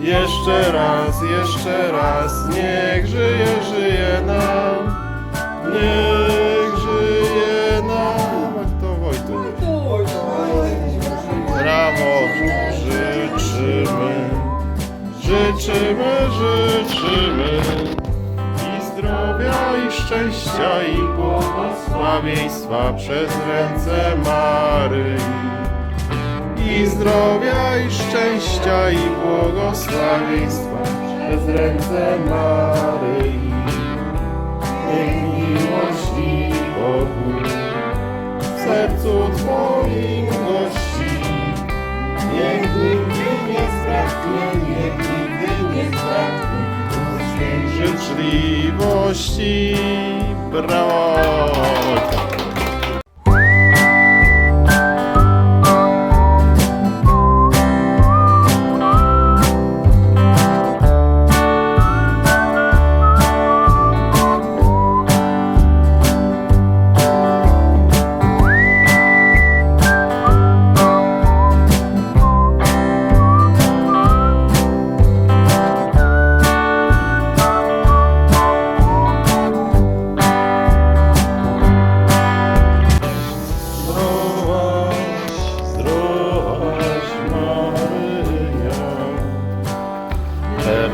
Jeszcze raz, jeszcze raz, niech żyje, żyje nam. Niech żyje nam. A kto Wojtu? Brawo, życzymy, życzymy, życzymy i zdrowia, i szczęścia, i błogosławieństwa przez ręce Maryi. I zdrowia, i szczęścia, i błogosławieństwa przez ręce Maryi. Niech miłość i w sercu Twoim gości. Niech nigdy nie zbraknie, niech nigdy nie zbraknie życzliwości. Brawo!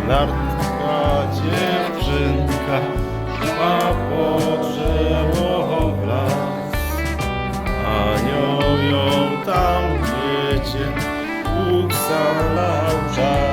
Bernardka dziewczynka ma podrzewo w las. Anioł ją tam wiecie, Bóg czas.